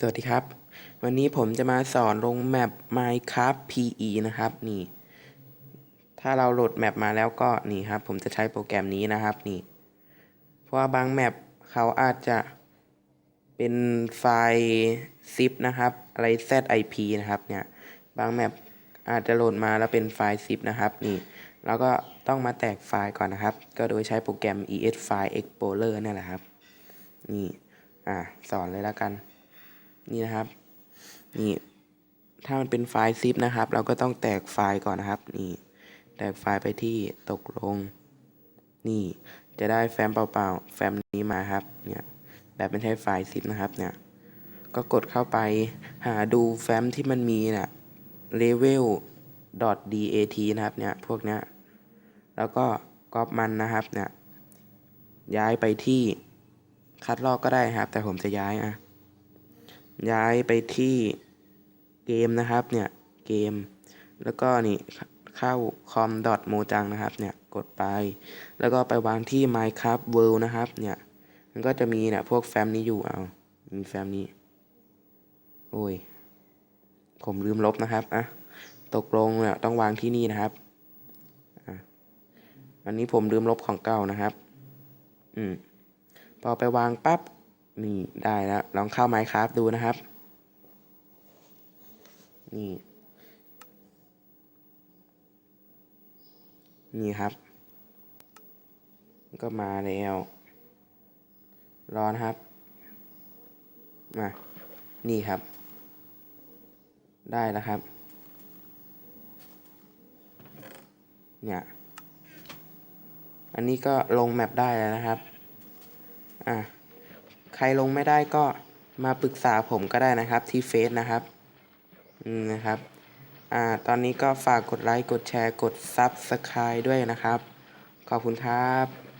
สวัสดีครับ วันนี้ผมจะมาสอนลงแมป Minecraft PE นะครับ นี่ ถ้าเราโหลดแมปมาแล้วก็นี่ครับ ผมจะใช้โปรแกรมนี้นะครับ นี่ เพราะว่าบางแมปเขาอาจจะเป็นไฟล์ zip นะครับ อะไร zip นะครับ เนี่ย บางแมปอาจจะโหลดมาแล้วเป็นไฟล์ zip นะครับ นี่เราก็ต้องมาแตกไฟล์ก่อนนะครับ ก็โดยใช้โปรแกรม es file explorer นี่แหละครับ นี่ อ่าสอนเลยแล้วกัน นี่นะครับ นี่ ถ้ามันเป็นไฟล์ zip นะครับ เราก็ต้องแตกไฟล์ก่อนนะครับ นี่ แตกไฟล์ไปที่ตกลง นี่ จะได้แฟ้มเปล่าๆ แฟ้มนี้มาครับ เนี่ย แบบไม่ใช่ไฟล์ zip นะครับ เนี่ย ก็กดเข้าไปหาดูแฟ้มที่มันมีน่ะ level .dat นะครับ เนี่ย พวกเนี้ย แล้วก็ก๊อปมันนะครับ เนี่ย ย้ายไปที่คัดลอกก็ได้ครับ แต่ผมจะย้ายอะ ย้ายไปที่เกมนะครับเนี่ยเกม แล้วก็นี่เข้า com dot mojang นะครับเนี่ยกดไป แล้วก็ไปวางที่ minecraft world นะครับเนี่ยมันก็จะมีเนี่ยพวกแฟ้มนี้อยู่เอามีแฟ้มนี้ โอ้ย ผมลืมลบนะครับอะตกลงเนี่ยต้องวางที่นี่นะครับอันนี้ผมลืมลบของเก่านะครับ อืมพอไปวางปั๊บ นี่ได้แล้ว ลองเข้า Minecraft ดูนะครับ นี่ นี่ครับ ก็มาแล้วรอนะครับ มา นี่ครับ ได้แล้วครับ เนี่ย อันนี้ก็ลงแมปได้แล้วนะครับ อะ ใครลงไม่ได้ก็มาปรึกษาผมก็ได้นะครับที่เฟซนะครับอืมนะครับอ่าตอนนี้ก็ฝากกดไลค์ กดแชร์ กด Subscribe ด้วยนะครับ ขอบคุณครับ